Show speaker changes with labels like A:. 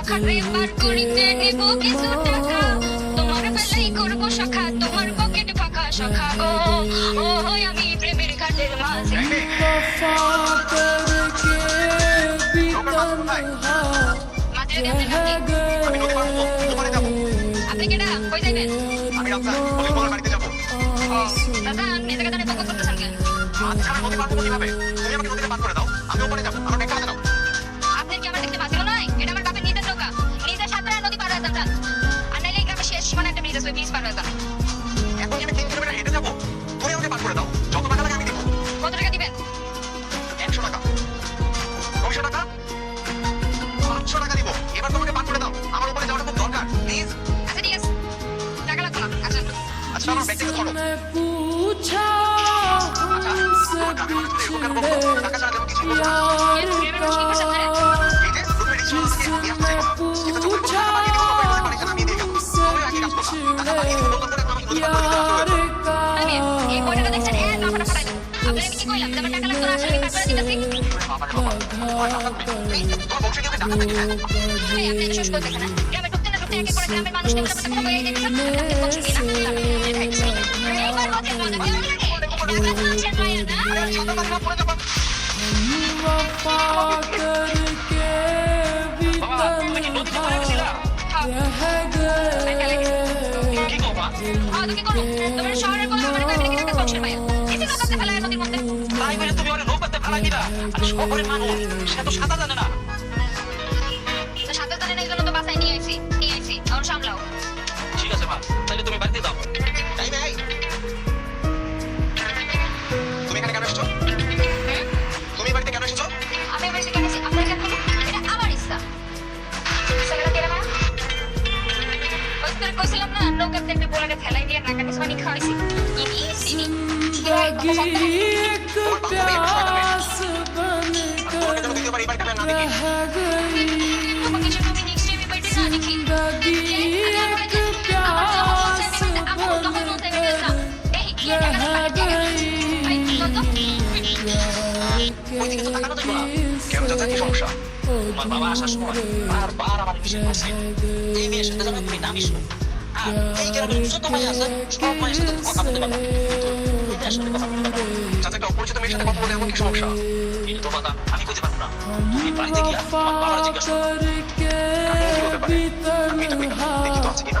A: সখা এবার করিতে নিব কিছু টাকা তোমার বেলাই করব সখা তোমার পকেট ফাঁকা সখা গো ও আমি প্রেমের ঘাটের মাঝে আপনি কেডা কই যাবেন
B: আমি রাস্তা নদীর তোমার বাড়িতে
A: সাঁতরা নদী পার হয়ে যান আর নাইলে এই গ্রামে শেষ সীমানা একটা ব্রিজ আছে ওই ব্রিজ পার
C: वफा करके भी तन्हा रह गए
B: কি গো, মা?
A: হ্যাঁ তো কি করব তোমার শহরের
D: আর সাঁতার জানে না
A: এই জন্য তো বাসায় নিয়ে আইছি নিয়ে আইছি আর সামলাও নৌকার তেমনি বলে ফেলাই দিয়ে নাকানি পানি
D: আমার বাবা আসার এই মেয়ের সাথে যেন তুমি না এই কারণে যত মেয়ে আছে সব মেয়ের সাথে কথা বলতে পারবে এটা আসলে কথা বলতে পারবে
B: যাতে একটা অপরিচিত মেয়ের সাথে কথা বলে এমন কি সমস্যা
D: এটা তো কথা আমি করতে পারব না তুমি বাড়িতে গিয়া তোমার বাবার জিজ্ঞাসা করো
C: আমি
B: কি হতে পারে আমি এটা দেখি তো আছে কিনা